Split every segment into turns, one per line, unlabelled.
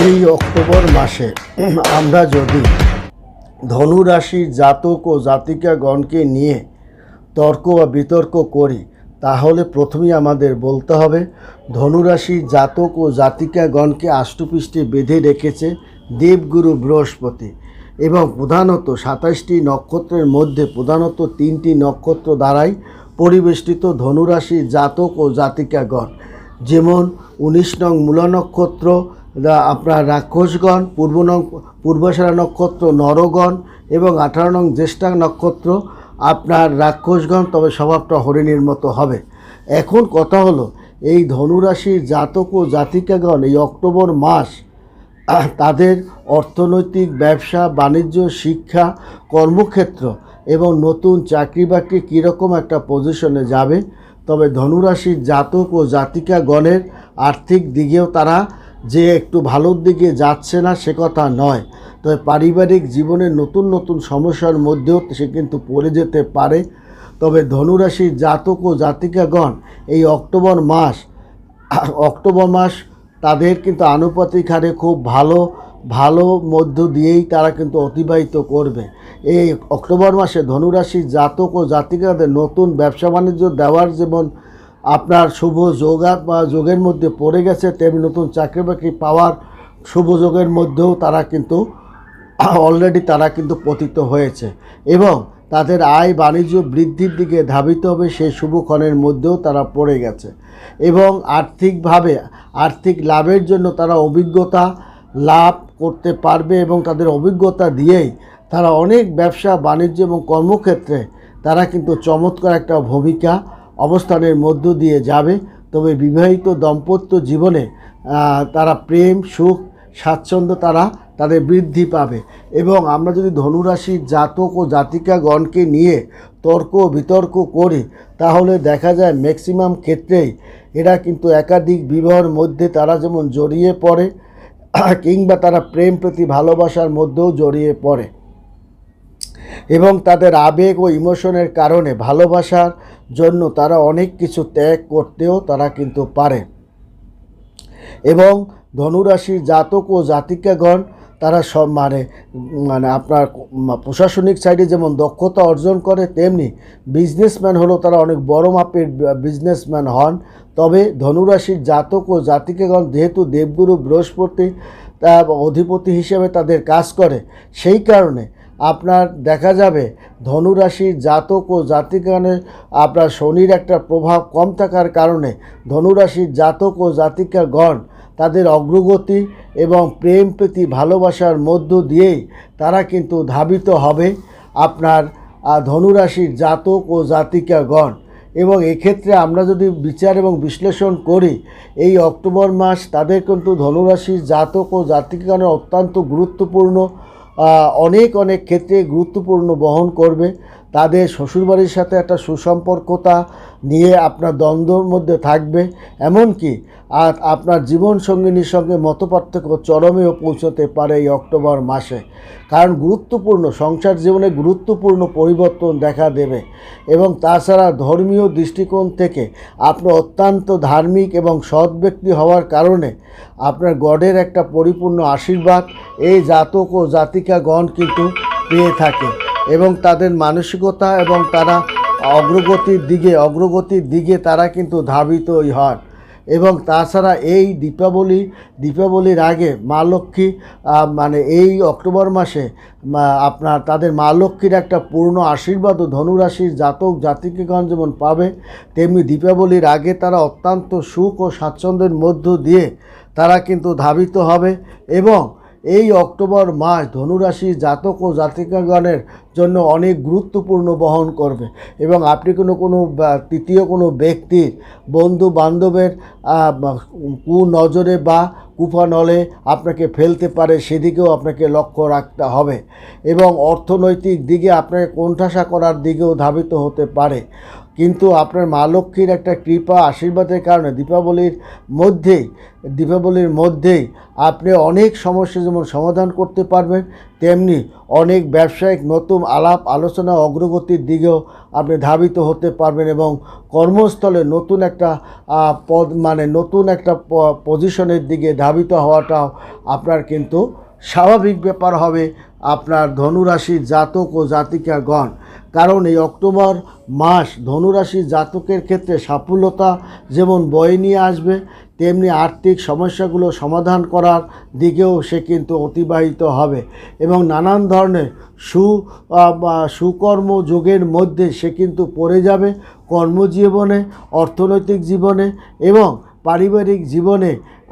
এই অক্টোবর মাসে আমরা যদি ধনু রাশির জাতক ও জাতিকাগণকে নিয়ে তর্ক বা বিতর্ক করি, তাহলে প্রথমেই আমাদের বলতে হবে ধনুরাশির জাতক ও জাতিকাগণকে আষ্টপৃষ্টে বেঁধে রেখেছে দেবগুরু বৃহস্পতি এবং প্রধানত সাতাশটি নক্ষত্রের মধ্যে প্রধানত তিনটি নক্ষত্র দ্বারাই পরিবেষ্টিত ধনুরাশির জাতক ও জাতিকাগণ। যেমন উনিশ নং মূলা নক্ষত্র আপনার রাক্ষসগণ, পূর্ব পূর্বসারা নক্ষত্র, নরগণ এবং আঠারো নং জ্যেষ্ঠা নক্ষত্র আপনার রাক্ষসগণ, তবে স্বভাবটা হরিণীর মতো হবে। এখন কথা হলো, এই ধনুরাশির জাতক ও জাতিকাগণ এই অক্টোবর মাস তাদের অর্থনৈতিক ব্যবসা, বাণিজ্য, শিক্ষা, কর্মক্ষেত্র এবং নতুন চাকরি বাকরি কীরকম একটা পজিশনে যাবে, তবে ধনুরাশির জাতক ও জাতিকাগণের আর্থিক দিকেও তারা যে একটু ভালোর দিকে যাচ্ছে না, সে কথা নয়। তবে পারিবারিক জীবনের নতুন নতুন সমস্যার মধ্যেও সে কিন্তু পড়ে যেতে পারে। তবে ধনুরাশির জাতক ও জাতিকাগণ, এই অক্টোবর মাস অক্টোবর মাস তাদের কিন্তু আনুপাতিক হারে খুব ভালো ভালো মধ্য দিয়েই তারা কিন্তু অতিবাহিত করবে। এই অক্টোবর মাসে ধনুরাশির জাতক ও জাতিকাদের নতুন ব্যবসা বাণিজ্য দেওয়ার যেমন আপনার শুভ যোগা বা যোগের মধ্যে পড়ে গেছে, তেমনি নতুন চাকরি বাকরি পাওয়ার শুভ যোগের মধ্যেও তারা কিন্তু অলরেডি তারা কিন্তু পতিত হয়েছে। এবং তাদের আয় বাণিজ্য বৃদ্ধির দিকে ধাবিত হবে সেই শুভক্ষণের মধ্যেও তারা পড়ে গেছে। এবং আর্থিকভাবে, আর্থিক লাভের জন্য তারা অভিজ্ঞতা লাভ করতে পারবে এবং তাদের অভিজ্ঞতা দিয়েই তারা অনেক ব্যবসা, বাণিজ্য এবং কর্মক্ষেত্রে তারা কিন্তু চমৎকার একটা ভূমিকা অবস্থানের মধ্য দিয়ে যাবে। তবে বিবাহিত দম্পত্য জীবনে তারা প্রেম, সুখ, স্বাচ্ছন্দ্য তারা, তাদের বৃদ্ধি পাবে। এবং আমরা যদি ধনুরাশির জাতক ও জাতিকাগণকে নিয়ে তর্ক বিতর্ক করি, তাহলে দেখা যায় ম্যাক্সিমাম ক্ষেত্রেই এরা কিন্তু একাধিক বিবাহের মধ্যে তারা যেমন জড়িয়ে পড়ে, কিংবা তারা প্রেম প্রতি ভালোবাসার মধ্যেও জড়িয়ে পড়ে। এবং তাদের আবেগ ও ইমোশনের কারণে ভালোবাসার জন্য তারা অনেক কিছু ত্যাগ করতেও তারা কিন্তু পারে। এবং ধনুরাশির জাতক ও জাতিকাগণ তারা সব মানে মানে আপনার প্রশাসনিক সাইডে যেমন দক্ষতা অর্জন করে, তেমনি বিজনেসম্যান হলো তারা অনেক বড় মাপের বিজনেসম্যান হন। তবে ধনুরাশির জাতক ও জাতিকাগণ যেহেতু দেবগুরু বৃহস্পতি অধিপতি হিসেবে তাদের কাজ করে, সেই কারণে আপনার দেখা যাবে ধনুরাশির জাতক ও জাতিকানের আপনার শনির একটা প্রভাব কম থাকার কারণে ধনুরাশির জাতক ও জাতিকাগণ তাদের অগ্রগতি এবং প্রেম প্রীতি ভালোবাসার মধ্য দিয়েই তারা কিন্তু ধাবিত হবে আপনার ধনুরাশির জাতক ও জাতিকাগণ। এবং এক্ষেত্রে আমরা যদি বিচার এবং বিশ্লেষণ করি, এই অক্টোবর মাস তাদের কিন্তু ধনুরাশির জাতক ও জাতিকাগণের অত্যন্ত গুরুত্বপূর্ণ অনেক অনেক ক্ষেত্রে গুরুত্বপূর্ণ বহন করবে। তাদের শ্বশুরবাড়ির সাথে একটা সুসম্পর্কতা নিয়ে আপনার দ্বন্দ্বর মধ্যে থাকবে। এমনকি আর আপনার জীবন সঙ্গিনীর সঙ্গে মতপার্থক্য চরমেও পৌঁছতে পারে এই অক্টোবর মাসে। কারণ গুরুত্বপূর্ণ, সংসার জীবনে গুরুত্বপূর্ণ পরিবর্তন দেখা দেবে এবং তাছাড়া ধর্মীয় দৃষ্টিকোণ থেকে আপনি অত্যন্ত ধার্মিক এবং সৎ ব্যক্তি হওয়ার কারণে আপনার গডের একটা পরিপূর্ণ আশীর্বাদ এই জাতক ও জাতিকাগণ কিন্তু পেয়ে থাকে। এবং তাদের মানসিকতা এবং তারা অগ্রগতির দিকে অগ্রগতির দিকে তারা কিন্তু ধাবিতই হন। এবং তাছাড়া এই দীপাবলি, দীপাবলির আগে মা লক্ষ্মী মানে এই অক্টোবর মাসে আপনার তাদের মা লক্ষ্মীর একটা পূর্ণ আশীর্বাদও ধনুরাশির জাতক জাতিকগণ যেমন পাবে, তেমনি দীপাবলির আগে তারা অত্যন্ত সুখ ও স্বাচ্ছন্দ্যের মধ্য দিয়ে তারা কিন্তু ধাবিত হবে। এবং এই অক্টোবর মাস ধনুরাশি জাতক ও জাতিকাগণের জন্য অনেক গুরুত্বপূর্ণ বহন করবে এবং আপনি কোনো কোনো তৃতীয় কোনো ব্যক্তির বন্ধু বান্ধবের কু নজরে বা কুফানলে আপনাকে ফেলতে পারে সেদিকেও আপনাকে লক্ষ্য রাখতে হবে এবং অর্থনৈতিক দিকে আপনাকে কোণঠাসা করার দিকেও ধাবিত হতে পারে। কিন্তু আপনার মা লক্ষ্মীর একটা কৃপা আশীর্বাদের কারণে, দীপাবলির মধ্যেই দীপাবলির মধ্যেই আপনি অনেক সমস্যা যেমন সমাধান করতে পারবেন, তেমনি অনেক ব্যবসায়িক নতুন আলাপ, আলোচনা, অগ্রগতির দিকেও আপনি ধাবিত হতে পারবেন এবং কর্মস্থলে নতুন একটা পদ মানে নতুন একটা পজিশনের দিকে ধাবিত হওয়াটাও আপনার কিন্তু স্বাভাবিক ব্যাপার হবে। আপনার ধনুরাশির জাতক ও জাতিকাগণ। কারণ এই অক্টোবর মাস ধনুরাশির জাতকের ক্ষেত্রে সাফল্যতা যেমন বয়ে নিয়ে আসবে, তেমনি আর্থিক সমস্যাগুলো সমাধান করার দিকেও সে কিন্তু অতিবাহিত হবে এবং নানান ধরনের সু সুকর্ম যোগের মধ্যে সে কিন্তু পড়ে যাবে কর্মজীবনে, অর্থনৈতিক জীবনে এবং পারিবারিক জীবনে।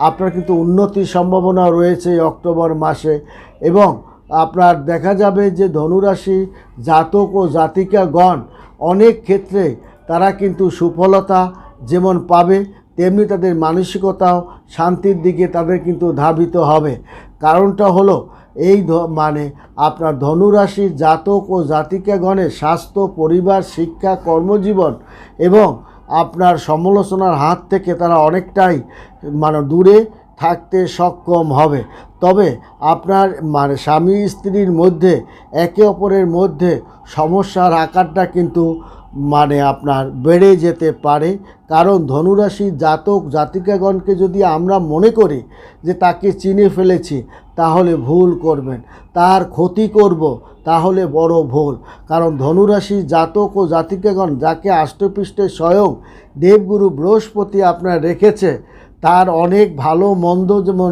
আপনার কিন্তু উন্নতির সম্ভাবনা রয়েছে অক্টোবর মাসে এবং আপনার দেখা যাবে যে ধনুরাশি জাতক ও জাতিকাগণ অনেক ক্ষেত্রে তারা কিন্তু সুফলতা যেমন পাবে, তেমনি তাদের মানসিকতাও শান্তির দিকে তাদের কিন্তু ধাবিত হবে। কারণটা হলো এই মানে আপনার ধনুরাশির জাতক ও জাতিকাগণের স্বাস্থ্য, পরিবার, শিক্ষা, কর্মজীবন এবং আপনার সমালোচনার হাত থেকে তারা অনেকটাই মানে দূরে থাকতে সক্ষম হবে। তবে আপনার মানে স্বামী স্ত্রীর মধ্যে, একে অপরের মধ্যে সমস্যার আকারটা কিন্তু মানে আপনার বেড়ে যেতে পারে। কারণ ধনুরাশির জাতক জাতিকাগণকে যদি আমরা মনে করি যে তাকে চিনে ফেলেছি, তাহলে ভুল করবেন। তার ক্ষতি করব, তাহলে বড় ভুল। কারণ ধনুরাশির জাতক ও জাতিকাগণ যাকে আষ্টপৃষ্ঠে স্বয়ং দেবগুরু বৃহস্পতি আপনার রেখেছে তার অনেক ভালো মন্দ যেমন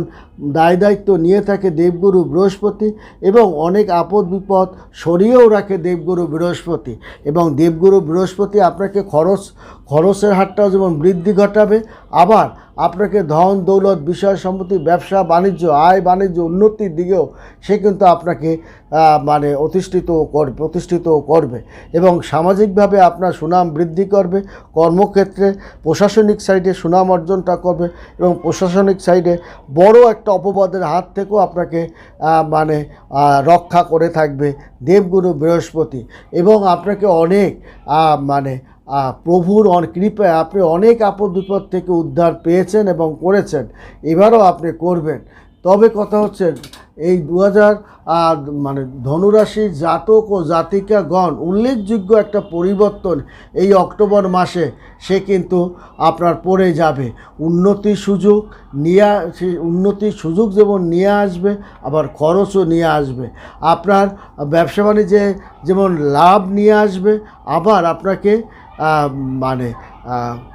দায় দায়িত্ব নিয়ে থাকে দেবগুরু বৃহস্পতি এবং অনেক আপদ বিপদ সরিয়েও রাখে দেবগুরু বৃহস্পতি। এবং দেবগুরু বৃহস্পতি আপনাকে খরচ, খরচের হারটাও যেমন বৃদ্ধি ঘটাবে, আবার আপনাকে ধন, দৌলত, বিষয় সম্পত্তি, ব্যবসা, বাণিজ্য, আয়, বাণিজ্য, উন্নতির দিকেও সে কিন্তু আপনাকে মানে অতিষ্ঠিত করবে প্রতিষ্ঠিত করবে। এবং সামাজিকভাবে আপনার সুনাম বৃদ্ধি করবে, কর্মক্ষেত্রে প্রশাসনিক সাইডে সুনাম অর্জনটা করবে এবং প্রশাসনিক সাইডে বড় একটা অপবাদের হাত থেকেও আপনাকে মানে রক্ষা করে থাকবে দেবগুরু বৃহস্পতি। এবং আপনাকে অনেক মানে প্রভুর কৃপায় আপনি অনেক আপদ বিপদ থেকে উদ্ধার পেয়েছেন এবং করেছেন। এবারও আপনি করবেন। তবে কথা হচ্ছে, এই দু হাজার মানে ধনুরাশির জাতক ও জাতিকাগণ উল্লেখযোগ্য একটা পরিবর্তন এই অক্টোবর মাসে, সে কিন্তু আপনার পড়ে যাবে। উন্নতির সুযোগ নিয়ে উন্নতির সুযোগ যেমন নিয়ে আসবে, আবার খরচও নিয়ে আসবে। আপনার ব্যবসা বাণিজ্যে যেমন লাভ নিয়ে আসবে, আবার আপনাকে মানে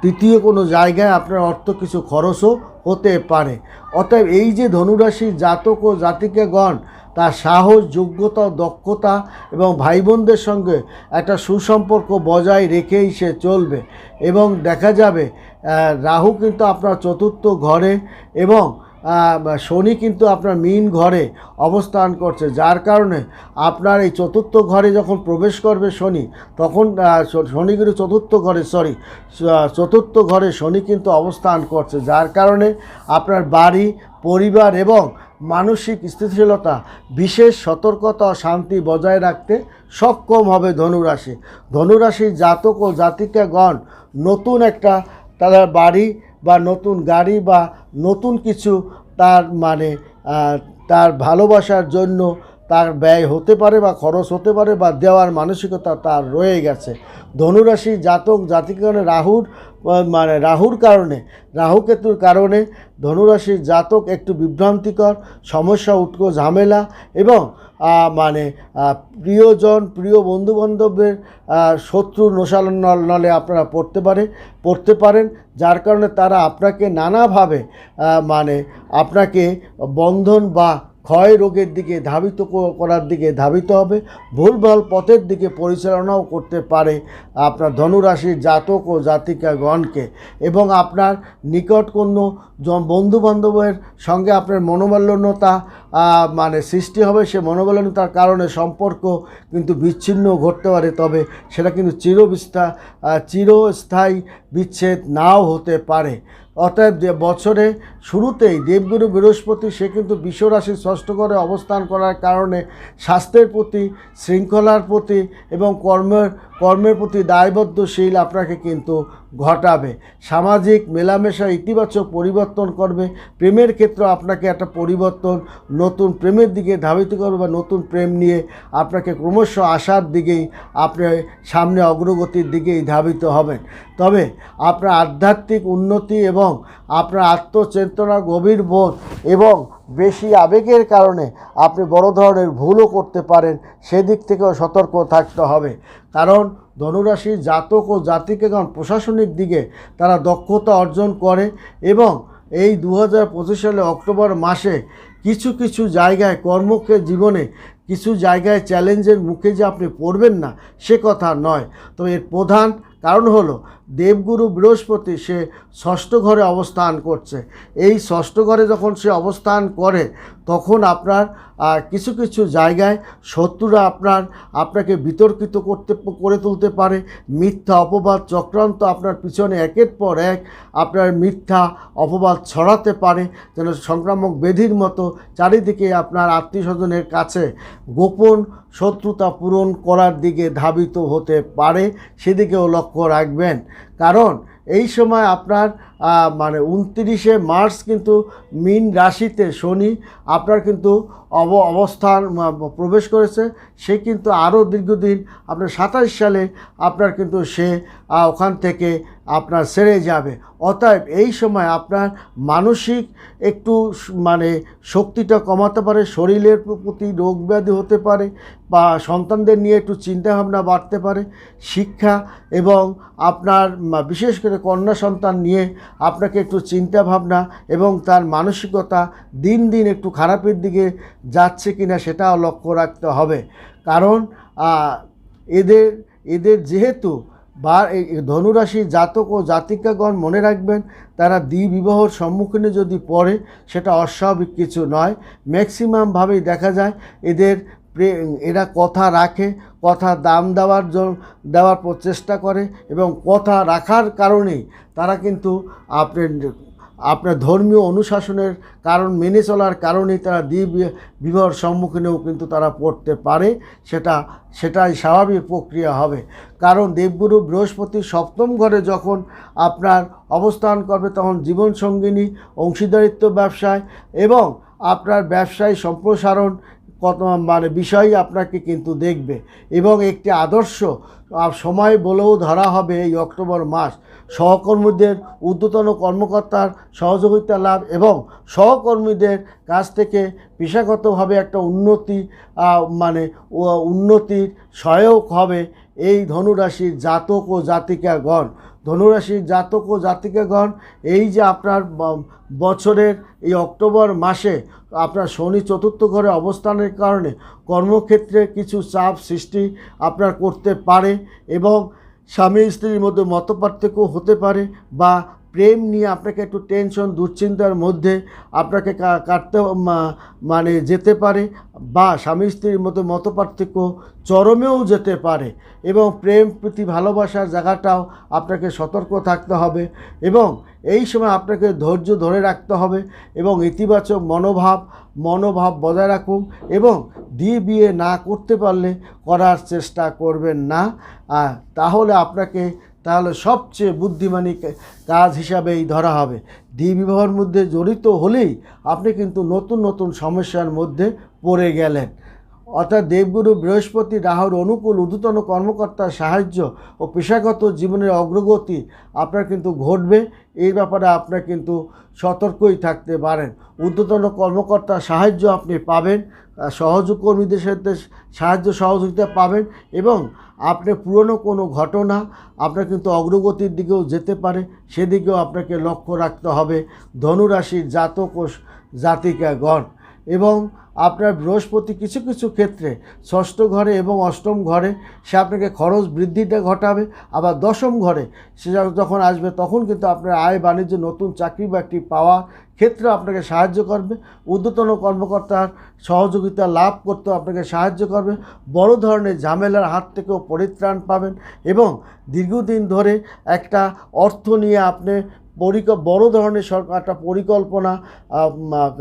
তৃতীয় কোনো জায়গায় আপনার অর্থ কিছু খরচও হতে পারে। অতএব এই যে ধনুরাশি জাতক ও জাতিকাগণ, তার সাহস, যোগ্যতা, দক্ষতা এবং ভাই বোনদের সঙ্গে একটা সুসম্পর্ক বজায় রেখেই সে চলবে এবং দেখা যাবে রাহু কিন্তু আপনার চতুর্থ ঘরে এবং শনি কিন্তু আপনার মিন ঘরে অবস্থান করছে। যার কারণে আপনার এই চতুর্থ ঘরে যখন প্রবেশ করবে শনি, তখন শনি কিন্তু চতুর্থ ঘরে সরি চতুর্থ ঘরে শনি কিন্তু অবস্থান করছে। যার কারণে আপনার বাড়ি, পরিবার এবং মানসিক স্থিতিশীলতা, বিশেষ সতর্কতা ও শান্তি বজায় রাখতে সক্ষম হবে ধনুরাশি। ধনুরাশির জাতক ও জাতিকাগণ নতুন একটা তাদের বাড়ি বা নতুন গাড়ি বা নতুন কিছু তার মানে তার ভালোবাসার জন্য তার ব্যয় হতে পারে বা খরচ হতে পারে বা দেওয়ার মানসিকতা তার রয়ে গেছে। ধনুরাশি জাতক জাতিকরণে রাহুর মানে রাহুর কারণে রাহুকেতুর কারণে ধনুরাশির জাতক একটু বিভ্রান্তিকর, সমস্যা উটকো ঝামেলা এবং মানে প্রিয়জন, প্রিয় বন্ধুবান্ধবের শত্রু নশাল নলে আপনারা পড়তে পারে, পড়তে পারেন, যার কারণে তারা আপনাকে নানাভাবে মানে আপনাকে বন্ধন বা ক্ষয় রোগের দিকে ধাবিত করার দিকে ধাবিত হবে, ভুলভাল পথের দিকে পরিচালনাও করতে পারে আপনার ধনুরাশির জাতক ও জাতিকাগণকে এবং আপনার নিকট কোনো বন্ধু বান্ধবের সঙ্গে আপনার মনোমাল্যতা মানে সৃষ্টি হবে, সে মনোমাল্যতার কারণে সম্পর্ক কিন্তু বিচ্ছিন্ন ঘটতে পারে, তবে সেটা কিন্তু চিরবিস্থা চিরস্থায়ী বিচ্ছেদ নাও হতে পারে। অতএব যে বছরে শুরুতেই দেবগুরু বৃহস্পতি, সে কিন্তু বিশ্বরাশির ষষ্ঠ ঘরে অবস্থান করার কারণে স্বাস্থ্যের প্রতি, শৃঙ্খলার প্রতি এবং কর্মের কর্মের প্রতি দায়বদ্ধশীল আপনাকে কিন্তু ঘটাবে। সামাজিক মেলামেশা ইতিবাচক পরিবর্তন করবে। প্রেমের ক্ষেত্রে আপনাকে একটা পরিবর্তন, নতুন প্রেমের দিকে ধাবিত করবে বা নতুন প্রেম নিয়ে আপনাকে ক্রমশ আসার দিকেই, আপনি সামনে অগ্রগতির দিকেই ধাবিত হবেন। তবে আপনার আধ্যাত্মিক উন্নতি এবং আপনার আত্মচেতনা, গভীর বোধ এবং বেশি আবেগের কারণে আপনি বড় ধরনের ভুলও করতে পারেন, সেদিক থেকেও সতর্ক থাকতে হবে। কারণ ধনুরাশির জাতক ও জাতিকেগণ প্রশাসনিক দিকে তারা দক্ষতা অর্জন করে এবং এই দু হাজার পঁচিশ সালে অক্টোবর মাসে কিছু কিছু জায়গায় কর্মকে জীবনে কিছু জায়গায় চ্যালেঞ্জের মুখে যে আপনি পড়বেন না, সে কথা নয়। তো এর প্রধান কারণ হলো, দেবগুরু বৃহস্পতি সে ষষ্ঠ ঘরে অবস্থান করছে। এই ষষ্ঠ ঘরে যখন সে অবস্থান করে, তখন আপনার কিছু কিছু জায়গায় শত্রুরা আপনার, আপনাকে বিতর্কিত করতে, করে তুলতে পারে। মিথ্যা অপবাদ চক্রান্ত আপনার পিছনে একের পর এক আপনার মিথ্যা অপবাদ ছড়াতে পারে। যেন সংক্রামক বেধির মতো চারিদিকে আপনার আত্মীয় স্বজনের কাছে গোপন শত্রুতা পূরণ করার দিকে ধাবিত হতে পারে সেদিকেও লক্ষ্য রাখবেন। কারণ এই সময় আপনার মানে উনত্রিশে মার্চ কিন্তু মিন রাশিতে শনি আপনার কিন্তু অব, অবস্থান প্রবেশ করেছে। সে কিন্তু আরও দীর্ঘদিন, আপনার সাতাশ সালে আপনার কিন্তু সে ওখান থেকে আপনার সেরে যাবে। অতএব এই সময় আপনার মানসিক একটু মানে শক্তিটা কমাতে পারে, শরীরের প্রতি রোগ ব্যাধি হতে পারে বা সন্তানদের নিয়ে একটু চিন্তাভাবনা বাড়তে পারে। শিক্ষা এবং আপনার বিশেষ করে কন্যা সন্তান নিয়ে আপনাকে একটু চিন্তা ভাবনা এবং তার মানসিকতা দিন দিন একটু খারাপের দিকে যাচ্ছে কিনা সেটাও লক্ষ্য রাখতে হবে। কারণ এদের এদের যেহেতু বা ধনুরাশি জাতক ও জাতিকাগণ মনে রাখবেন, তারা দ্বিবিবাহর সম্মুখীনে যদি পড়ে, সেটা অস্বাভাবিক কিছু নয়। ম্যাক্সিমামভাবেই দেখা যায়, এদের এরা কথা রাখে, কথা দাম দেওয়ার দেওয়ার প্রচেষ্টা করে এবং কথা রাখার কারণেই তারা কিন্তু আপনার আপনার ধর্মীয় অনুশাসনের কারণ মেনে চলার কারণেই তারা দ্বি বিবাহর সম্মুখীনেও কিন্তু তারা পড়তে পারে, সেটা, সেটাই স্বাভাবিক প্রক্রিয়া হবে। কারণ দেবগুরু বৃহস্পতি সপ্তম ঘরে যখন আপনার অবস্থান করবে তখন জীবনসঙ্গিনী, অংশীদারিত্ব ব্যবসায় এবং আপনার ব্যবসায় সম্প্রসারণ কত মানে বিষয় আপনাকে কিন্তু দেখবে। এবং একটি আদর্শ সময় বলেও ধরা হবে এই অক্টোবর মাস। সহকর্মীদের ঊর্ধ্বতন কর্মকর্তার সহযোগিতা লাভ এবং সহকর্মীদের কাছ থেকে পেশাগতভাবে একটা উন্নতি মানে উন্নতির সহায়ক হবে এই ধনুরাশির জাতক ও জাতিকাগণ। ধনুরাশির জাতক ও জাতিকাগণ, এই যে আপনার বছরের এই অক্টোবর মাসে আপনার শনি চতুর্থ ঘরে অবস্থানের কারণে কর্মক্ষেত্রে কিছু চাপ সৃষ্টি আপনার করতে পারে এবং স্বামী স্ত্রীর মধ্যে মতপার্থক্য হতে পারে বা প্রেম নিয়ে আপনাকে একটু টেনশন দুশ্চিন্তার মধ্যে আপনাকে কাটতে মানে যেতে পারে বা স্বামী স্ত্রীর মধ্যে মতপার্থক্য চরমেও যেতে পারে এবং প্রেম প্রীতি ভালোবাসার জায়গাটাও আপনাকে সতর্ক থাকতে হবে এবং এই সময় আপনাকে ধৈর্য ধরে রাখতে হবে এবং ইতিবাচক মনোভাব মনোভাব বজায় রাখুন এবং দিয়ে বিয়ে না করতে পারলে করার চেষ্টা করবেন না। তাহলে আপনাকে তাহলে সবচেয়ে বুদ্ধিমানী কাজ হিসাবেই ধরা হবে। দ্বিবিবাহর মধ্যে জড়িত হলেই আপনি কিন্তু নতুন নতুন সমস্যার মধ্যে পড়ে গেলেন। অর্থাৎ দেবগুরু বৃহস্পতি রাহুর অনুকূল ঊর্ধ্বতন কর্মকর্তার সাহায্য ও পেশাগত জীবনের অগ্রগতি আপনার কিন্তু ঘটবে। এই ব্যাপারে আপনার কিন্তু সতর্কই থাকতে পারেন। ঊর্ধ্বতন কর্মকর্তার সাহায্য আপনি পাবেন সহযোগকর্মীদের সাথে সাহায্য সহযোগিতা পাবেন এবং আপনার পুরনো কোনো ঘটনা আপনার কিন্তু অগ্রগতির দিকেও যেতে পারে, সেদিকেও আপনাকে লক্ষ্য রাখতে হবে। ধনুরাশির জাতক ও জাতিকাগণ এবং আপনার বৃহস্পতি কিছু কিছু ক্ষেত্রে ষষ্ঠ ঘরে এবং অষ্টম ঘরে সে আপনাকে খরচ বৃদ্ধিটা ঘটাবে, আবার দশম ঘরে সে যখন- আসবে তখন কিন্তু আপনার আয় বাণিজ্য, নতুন চাকরি বাকরি পাওয়া ক্ষেত্রে আপনাকে সাহায্য করবে। ঊর্ধ্বতন কর্মকর্তার সহযোগিতা লাভ করতে আপনাকে সাহায্য করবে। বড় ধরনের ঝামেলার হাত থেকেও পরিত্রাণ পাবেন এবং দীর্ঘদিন ধরে একটা অর্থ নিয়ে আপনি পরিক বড় ধরনের সরকার একটা পরিকল্পনা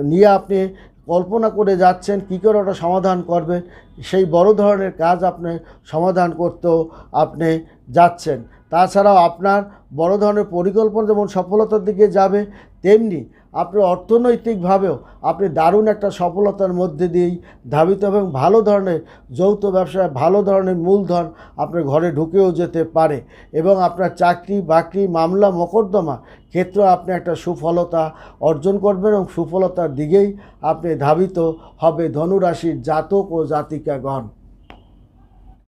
নিয়ে আপনি কল্পনা করে যাচ্ছেন কী করে ওটা সমাধান করবেন, সেই বড় ধরনের কাজ আপনি সমাধান করতেও আপনি যাচ্ছেন। তাছাড়াও আপনার বড় ধরনের পরিকল্পনা যেমন সফলতার দিকে যাবে, তেমনি আপনি অর্থনৈতিকভাবেও আপনি দারুণ একটা সফলতার মধ্যে দিয়েই ধাবিত এবং ভালো ধরনের যৌথ ব্যবসায় ভালো ধরনের মূলধন আপনার ঘরে ঢুকেও যেতে পারে এবং আপনার চাকরি, বাকরি, মামলা, মোকদ্দমা ক্ষেত্রে আপনি একটা সুফলতা অর্জন করবেন এবং সুফলতার দিকেই আপনি ধাবিত হবে ধনুরাশির জাতক ও জাতিকাগণ।